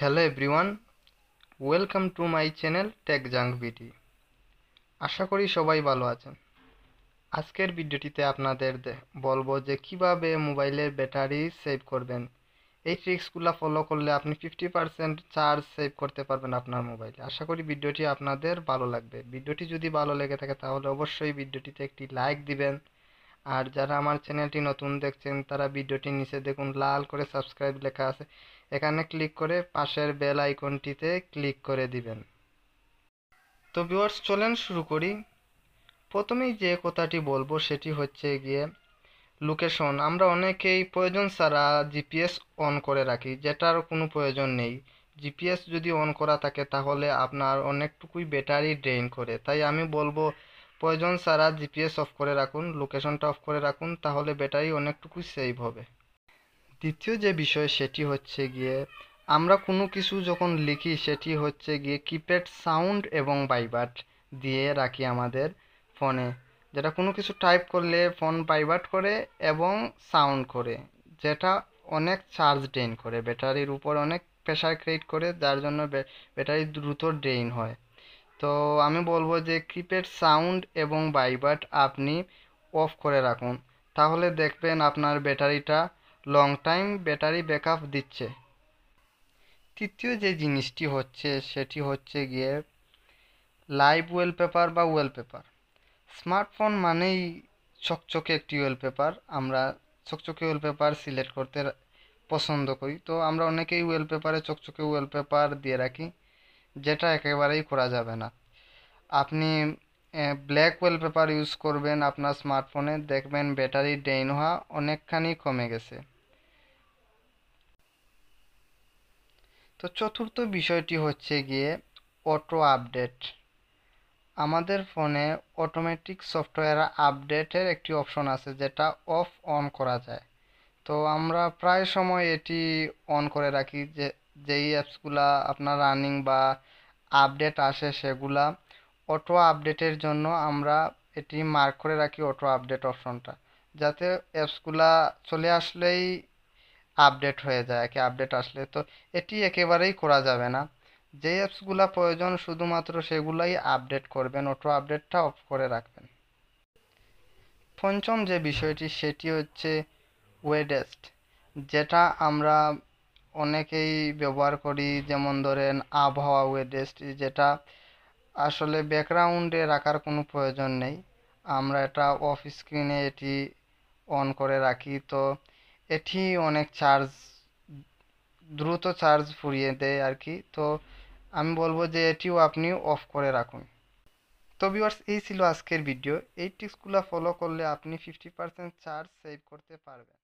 Hello everyone welcome to my channel tech junk BD আশা করি সবাই ভালো আছেন। আজকের ভিডিওটিতে আপনাদের বলব যে কীভাবে মোবাইলের ব্যাটারি সেভ করবেন। এই ট্রিক্সগুলো ফলো করলে আপনি ফিফটি পার্সেন্ট চার্জ সেভ করতে পারবেন আপনার মোবাইলে। আশা করি ভিডিওটি আপনাদের ভালো লাগবে। ভিডিওটি যদি ভালো লেগে থাকে তাহলে অবশ্যই ভিডিওটিতে একটি লাইক দিবেন। আর যারা আমার চ্যানেলটি নতুন দেখছেন, তারা ভিডিওটির নিচে দেখুন, লাল করে সাবস্ক্রাইব লেখা আছে। এখানে ক্লিক করে পাশের বেল আইকনটিতে ক্লিক করে দিবেন। তো ভিউয়ার্স, চলেন শুরু করি। প্রথমেই যে কথাটি বলব সেটি হচ্ছে গিয়ে লোকেশন আমরা অনেকেই প্রয়োজন ছাড়া জিপিএস অন করে রাখি, যেটার কোনো প্রয়োজন নেই। জিপিএস যদি অন করা থাকে, তাহলে আপনার অনেকটুকুই ব্যাটারি ড্রেন করে। তাই আমি বলব প্রয়োজন ছাড়া জিপিএস অফ করে রাখুন লোকেশনটা অফ করে রাখুন, তাহলে ব্যাটারি অনেকটুকুই সেভ হবে। দ্বিতীয় যে বিষয়, সেটি হচ্ছে গিয়ে, আমরা কোনো কিছু যখন লিখি, সেটি হচ্ছে গিয়ে কিপ্যাড সাউন্ড এবং বাইবাট দিয়ে রাখি আমাদের ফোনে যেটা কোনো কিছু টাইপ করলে ফোন বাইবাট করে এবং সাউন্ড করে, যেটা অনেক চার্জ ড্রেন করে ব্যাটারির উপর অনেক প্রেশার ক্রিয়েট করে, যার জন্য ব্যাটারি দ্রুত ড্রেন হয়। তো আমি বলব যে কিপ্যাড সাউন্ড এবং বাইবাট আপনি অফ করে রাখুন। তাহলে দেখবেন আপনার ব্যাটারিটা লং টাইম ব্যাটারি ব্যাকআপ দিচ্ছে। তৃতীয় যে জিনিসটি হচ্ছে, সেটি হচ্ছে গিয়ে লাইভ ওয়েলপেপার বা ওয়েলপেপার স্মার্টফোন মানেই চকচকে একটি ওয়েলপেপার আমরা চকচকে ওয়েলপেপার সিলেক্ট করতে পছন্দ করি। তো আমরা অনেকেই ওয়েলপেপারে চকচকে ওয়েলপেপার দিয়ে রাখি। যেটা একেবারেই করা যাবে না। আপনি ব্ল্যাক ওয়েলপেপার ইউজ করবেন আপনার স্মার্টফোনে দেখবেন ব্যাটারি ড্রেন হওয়া অনেকখানি কমে গেছে। তো চতুর্থ বিষয়টি হচ্ছে গিয়ে অটো আপডেট আমাদের ফোনে অটোমেটিক সফটওয়্যার আপডেটের একটি অপশন আছে, যেটা অফ অন করা যায়। তো আমরা প্রায় সময় এটি অন করে রাখি যে যেই অ্যাপসগুলা আপনার রানিং বা আপডেট আসে সেগুলা অটো আপডেটের জন্য আমরা এটি মার্ক করে রাখি অটো আপডেট অপশনটা যাতে অ্যাপসগুলা চলে আসলেই আপডেট হয়ে যায় কি আপডেট আসলে। তো এটি একেবারেই করা যাবে না। যে অ্যাপসগুলো প্রয়োজন শুধুমাত্র সেগুলাই আপডেট করবেন অটো আপডেটটা অফ করে রাখবেন। পঞ্চম যে বিষয়টি, সেটি হচ্ছে ওয়েডেস্ট যেটা আমরা অনেকেই ব্যবহার করি, যেমন ধরেন আবহাওয়া ওয়েডেস্ট যেটা আসলে ব্যাকগ্রাউন্ডে রাখার কোনো প্রয়োজন নেই। আমরা এটা অফ স্ক্রিনে এটি অন করে রাখি। তো এটি অনেক চার্জ দ্রুত চার্জ ফুরিয়ে দেয় আর কি। তো আমি বলব যে এটিও আপনি অফ করে রাখুন। তো ভিউয়ার্স এই ছিল আজকের ভিডিও এই টিপসগুলো ফলো করলে আপনি ফিফটি পার্সেন্ট চার্জ সেভ করতে পারবেন।